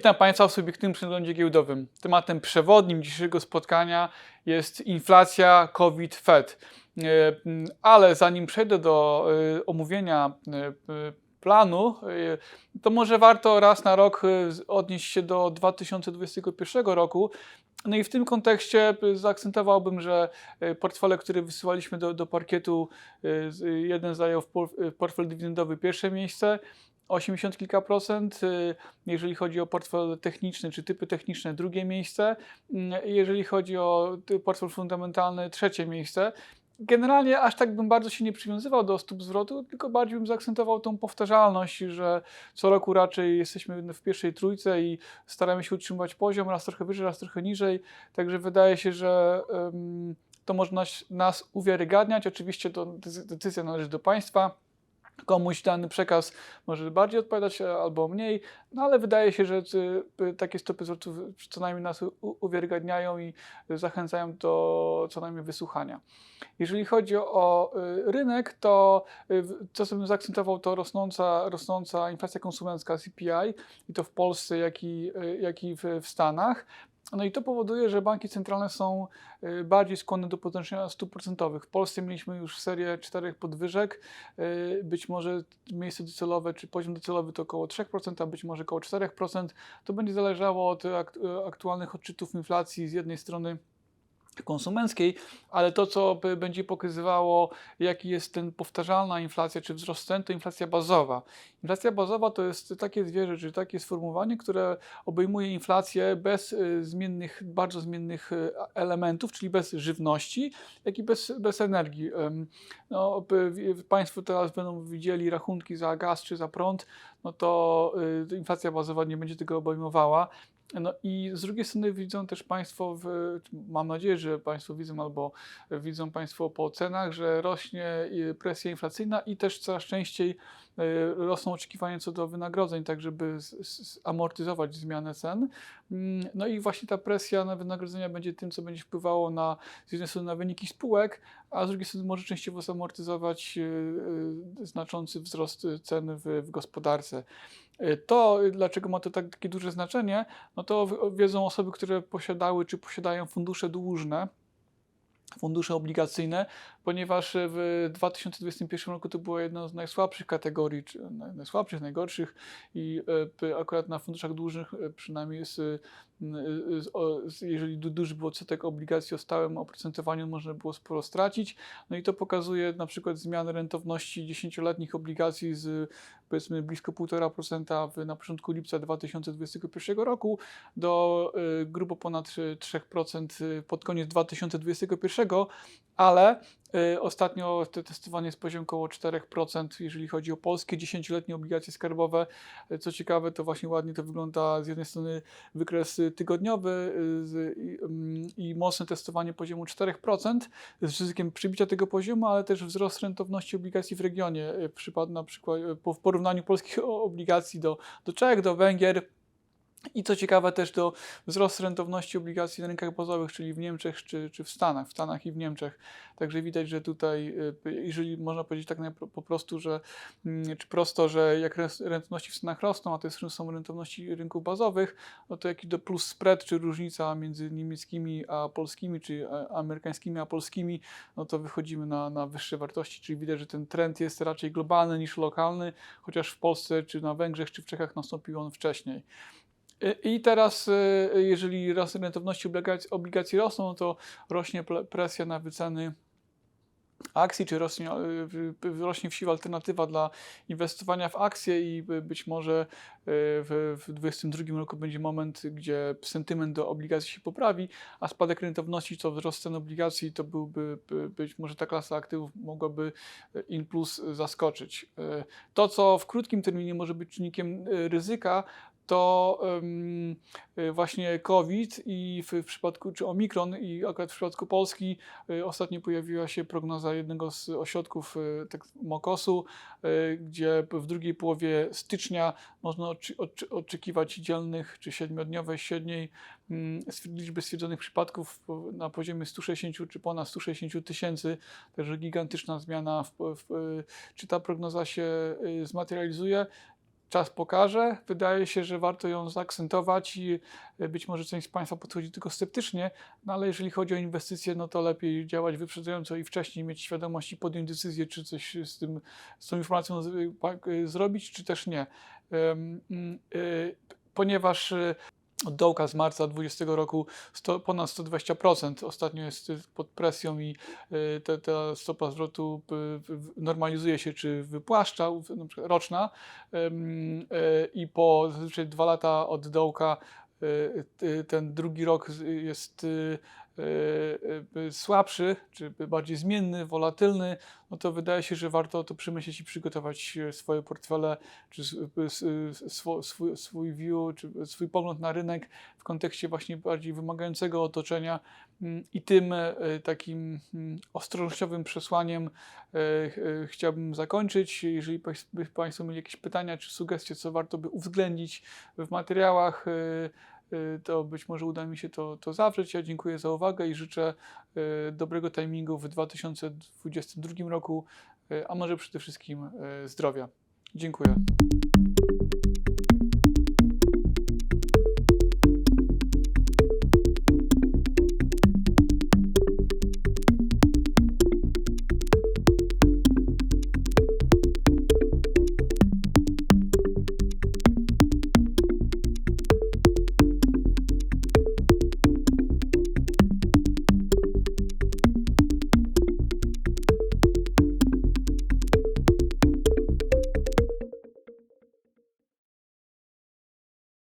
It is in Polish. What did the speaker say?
Witam Państwa w subiektywnym przeglądzie giełdowym. Tematem przewodnim dzisiejszego spotkania jest inflacja COVID-Fed. E, Ale zanim przejdę do e, omówienia e, planu, to może warto raz na rok odnieść się do 2021 roku. No i w tym kontekście zaakcentowałbym, że portfele, które wysyłaliśmy do, do parkietu, jeden zajął w portfel dywidendowy pierwsze miejsce, 80 kilka procent. y, Jeżeli chodzi o portfel techniczny czy typy techniczne, drugie miejsce. Mm, Jeżeli chodzi o portfel fundamentalny, trzecie miejsce. Generalnie aż tak bym bardzo się nie przywiązywał do stóp zwrotu, tylko bardziej bym zaakcentował tą powtarzalność, że co roku raczej jesteśmy w pierwszej trójce i staramy się utrzymywać poziom, raz trochę wyżej, raz trochę niżej. Także wydaje się, że em, to można nas, uwiarygadniać. Oczywiście to decy- decyzja należy do państwa komuś dany przekaz może bardziej odpowiadać e, albo mniej, no ale wydaje się, że y, takie stopy zwrotu w- co najmniej nas u- uwiarygadniają i zachęcają do co najmniej wysłuchania. Jeżeli chodzi o y, rynek, to co sobie zaakcentował, to rosnąca, rosnąca inflacja konsumencka CPI i to w Polsce, jak i, jak i w Stanach. No i to powoduje, że banki centralne są y, bardziej skłonne do podnoszenia stóp procentowych. W Polsce mieliśmy już serię czterech podwyżek. y, Być może miejsce docelowe czy poziom docelowy to około 3%, a być może około 4%. To będzie zależało od ak- aktualnych odczytów inflacji z jednej strony konsumenckiej, ale to, co będzie pokazywało, jaki jest ten powtarzalna inflacja, czy wzrost cen, to inflacja bazowa. Inflacja bazowa to jest takie zwierzę, czy takie sformułowanie, które obejmuje inflację bez y, zmiennych, bardzo zmiennych y, elementów, czyli bez żywności, jak i bez, bez energii. No, Państwo teraz będą widzieli rachunki za gaz czy za prąd, no to y, inflacja bazowa nie będzie tego obejmowała. No i z drugiej strony widzą też Państwo, w, mam nadzieję, że Państwo widzą albo widzą Państwo po cenach, że rośnie y, presja inflacyjna i też coraz częściej rosną oczekiwania co do wynagrodzeń, tak żeby amortyzować zmianę cen. Mm, No i właśnie ta presja na wynagrodzenia będzie tym, co będzie wpływało na, z jednej strony na wyniki spółek, a z drugiej strony może częściowo zamortyzować y, y, znaczący wzrost cen w, w gospodarce. To, dlaczego ma to tak, takie duże znaczenie, no to wiedzą osoby, które posiadały czy posiadają fundusze dłużne, fundusze obligacyjne, ponieważ w 2021 roku to była jedna z najsłabszych kategorii, naj- najsłabszych, najgorszych i e, akurat na funduszach dłużnych e, przynajmniej jeżeli du- duży był odsetek obligacji o stałym oprocentowaniu, można było sporo stracić. No i to pokazuje na przykład zmianę rentowności 10-letnich obligacji z powiedzmy blisko 1,5% w, na początku lipca 2021 roku do grubo ponad y, 3% y, pod koniec 2021, ale ostatnio te testowanie jest poziom około 4%, jeżeli chodzi o polskie 10-letnie obligacje skarbowe. Y, Co ciekawe, to właśnie ładnie to wygląda z jednej strony wykres y, tygodniowy y, mm, i mocne testowanie poziomu 4% z ryzykiem przybicia tego poziomu, ale też wzrost rentowności obligacji w regionie. y, na przykład y, w porównaniu polskich obligacji do, do Czech, do Węgier. I co ciekawe też do wzrost rentowności obligacji na rynkach bazowych, czyli w Niemczech czy, czy w Stanach, w Stanach i w Niemczech. Także widać, że tutaj, y, jeżeli można powiedzieć tak po prostu, że mm, czy prosto, że jak rentowności w Stanach rosną, a to są rentowności rynków bazowych, no to jakiś do plus spread, czy różnica między niemieckimi a polskimi, czy e, amerykańskimi a polskimi, no to wychodzimy na, na wyższe wartości, czyli widać, że ten trend jest raczej globalny niż lokalny, chociaż w Polsce, czy na Węgrzech, czy w Czechach nastąpił on wcześniej. I- teraz, y, jeżeli rentowności obligacji, rosną, to rośnie presja na wyceny akcji, czy rośnie, y, rośnie w siłę alternatywa dla inwestowania w akcje i by- być może y, w, w 2022 roku będzie moment, gdzie sentyment do obligacji się poprawi, a spadek rentowności to wzrost cen obligacji, to byłby by, być może ta klasa aktywów mogłaby in plus zaskoczyć. To, co w krótkim terminie może być czynnikiem ryzyka, to y, właśnie COVID i w, przypadku, czy Omikron i akurat w przypadku Polski y, ostatnio pojawiła się prognoza jednego z ośrodków y, tak, Mokosu, gdzie w drugiej połowie stycznia można oczekiwać dzielnych czy siedmiodniowej średniej mm, liczby stwierdzonych przypadków na poziomie 160 czy ponad 160 tysięcy, także gigantyczna zmiana. W, w, czy ta prognoza się zmaterializuje? Czas pokaże. Wydaje się, że warto ją zaakcentować i y, być może część z Państwa podchodzi tylko sceptycznie, no ale jeżeli chodzi o inwestycje, no to lepiej działać wyprzedzająco i wcześniej mieć świadomość i podjąć decyzję, czy coś z, tym, z tą informacją pa- y, zrobić, czy też nie. Mm, Ponieważ od dołka z marca 2020 roku ponad 120%. Ostatnio jest y, pod presją i y, te, ta stopa zwrotu y, normalizuje się czy wypłaszcza, roczna y, i po zazwyczaj dwa lata od dołka ten drugi rok jest słabszy, czy bardziej zmienny, wolatylny, no to wydaje się, że warto to przemyśleć i przygotować e, swoje portfele, czy swój, swój view, czy swój pogląd na rynek w kontekście właśnie bardziej wymagającego otoczenia Mm, i tym e, takim mm, ostrożnościowym przesłaniem e, chciałbym zakończyć. Jeżeli by Państwo mieli jakieś pytania czy sugestie, co warto by uwzględnić w materiałach, to być może uda mi się to, to zawrzeć. Ja dziękuję za uwagę i życzę e, dobrego timingu w 2022 roku, e, a może przede wszystkim zdrowia. Dziękuję.